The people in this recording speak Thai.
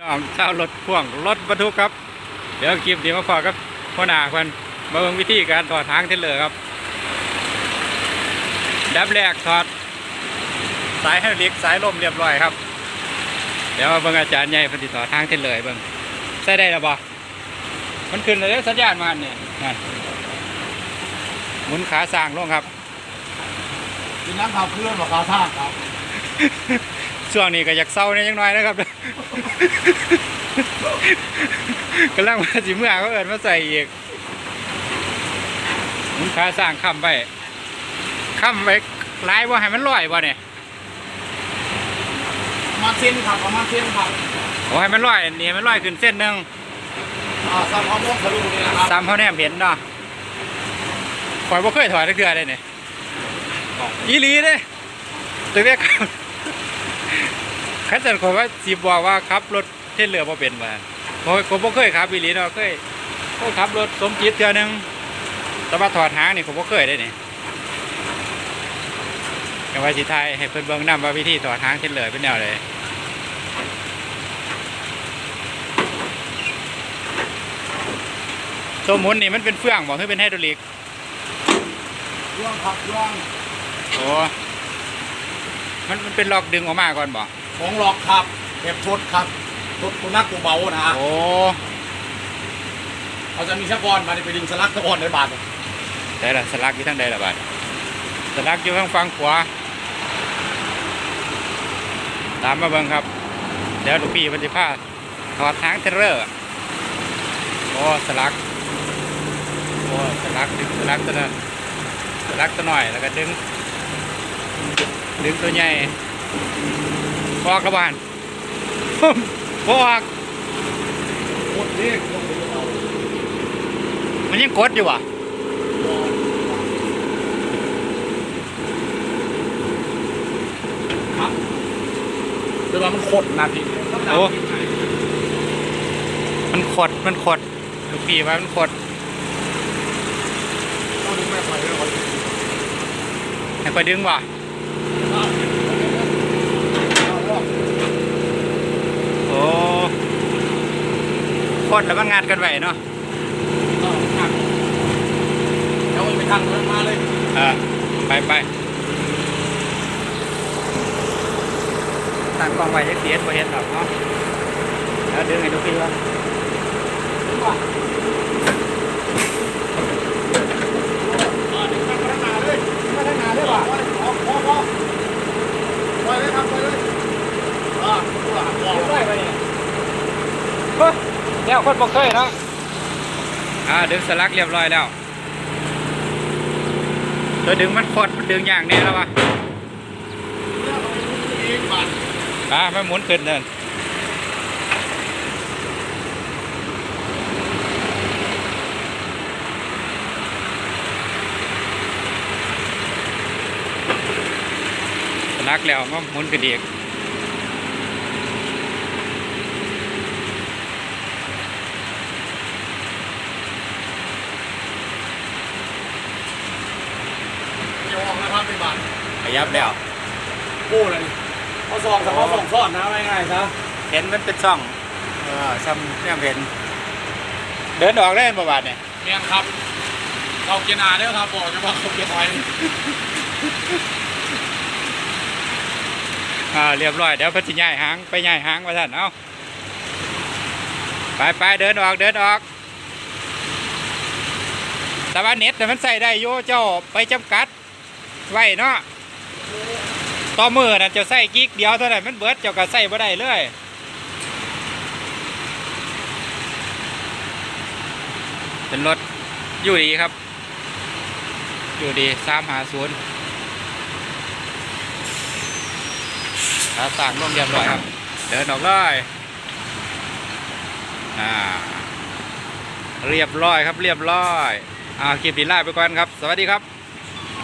น้องเช่ารถพ่วงรถบรรทุกครับ เดี๋ยวคลิปเดี๋ยวมาฝากกับพ่อหนาเพิ่นมาเบิ่งวิธีการถอดทางเทเลอร์ครับดับแรกถอด สายไฮดรอลิกสายลมเรียบร้อยครับ เดี๋ยวมาเบิ่งอาจารย์ใหญ่เพิ่นสิถอดทางเทเลอร์เบิ่งใส่ได้หรือบ่มันขึ้นเลยสัญญาณมาเนี่ยนั่นหมุนขาสร้างลงครับกินน้ำขับเคลื่อนหรือขาท่าครับ ช่วงนี้ก็อยากเศร้าเนี่ยยังน้อยนะครับกำลังมาสิเมื่อเขาเอินมาใส่อีกหมุนขาสร้างค้ำไว้ค้ำไว้ลายว่าให้มันลอยบ่เนี่ยประมาณเส้นครับประมาณเส้นครับโอ้ให้มันลอยนี่ให้มันลอยขึ้นเส้นหนึ่งอ่าซัมฮอร์โมนทะลุนี่นะครับตามเขาแนมเห็นเนาะคอยบ่เคยถอยตะเกือเลยเนี่ยอีหลีเด้ตึกเรียก ขันสันคอยว่าสิบอกว่าขับรถเท่นเรือบ่เป็นมาโอ้ยผมบ่เคยขับอีหลีเนาะเคยเคยขับรถสมจิตเทื่อหนึงแต่ว่าถอดหางนี่ผมบ่เคยได้นี่แต่ว่าสิไทายให้เพิ่นเบิ่งนำว่าวิธีถอดหางเท่นเรือเป็นแนวใดตัวหมุนนี่มันเป็นเฟื่องบ่คือเป็นไฮดรอลิกร่วงครับร่วงโอ้มันมันเป็นล็อกดึงออกมาก่อนบ่ ของหลอกครับเก็บชดครับชดตัวนักตัวเบานะโอ้เขาจะมีสะกอนมาไปดึงสลักสะกอนในบาทแต่ละสลักอยู่ทางใดละบาดสลักอยู่ข้างฝั่งขวาตามมาเบิ่งครับเดี๋ยวลูกพี่มันจะพาถอดทางเทรลเลอร์อะโอ้สลักโอ้สลักดึงสลักตัวนั้นสลักตัวหน่อยแล้วก็ดึงดึงตัวใหญ่ ออกกระบาลบออกหมดนี่ลงไปเอามันยังกดอยู่อะครับเดี๋ยวว่ามันขดนาทีโอ้มันขดมันขดลูกพี่ว่ามันขดต้องดึงไม่ไหวไม่ไหวให้คอยดึงว่ะโอ้ ขดแล้วมันงานกันไหวเนาะเดี๋ยวไปทางนั้นมาเลยเออไปไปตั้งกล้องไว้จะเสียดไว้เห็นหรอกเนาะแล้วดึงให้ลูกพี่ว่าอ่าดึงมาทางหน้าเลยมาทางหน้าเลยว่ะพอพอพอปล่อยเลยครับปล่อยเลยอ่าปล่อยปล่อย ได้ไปเนี่ยเฮ้ย เดี๋ยวคนบอกเคยเนาะอ่าดึงสลักเรียบร้อยแล้วตัวดึงมันขดมันดึงอย่างแนี้แล้ววะอ่าไม่หมุนขึ้นเนินนักแล้วก็หมุนขึ้นอีก จะออกนะครั บเป็นบาทขยับแล้วกู้เลยเขาซองสำเขาซองซ่อนนะง่ายๆซะเห็นมันเป็นช่องเออซ้ำเนี่ยเห็น เดินออกเล่นประวัติเนี่ยเมียนครับเขาเกียร์นาเด้อครับบอกจะว่าเขาเกียร์ถอยอ่าเรียบร้อยเดี๋ยวเพัชิย่ายหางไปย่ายหางมาท่านเอาไปไปเดินออกเดินออก แต่ว่าเน็ตแต่ะมันใส่ได้โยเจ้าไปจำกัด ไว้เนาะต่อมือน่ะจะใส่กิ๊กเดียวเท่านั้นมันเบิดเจ้าก็ใส่บ่ได้เลยเป็นรถอยู่ดีครับ อยู่ดีสามหาศูนย์ขาสั่งลงเรียบร้อยครับ เดินออกเลยอ่า เรียบร้อยครับเรียบร้อย อ่าคลิปดีไล่ไปก่อนครับ สวัสดีครับ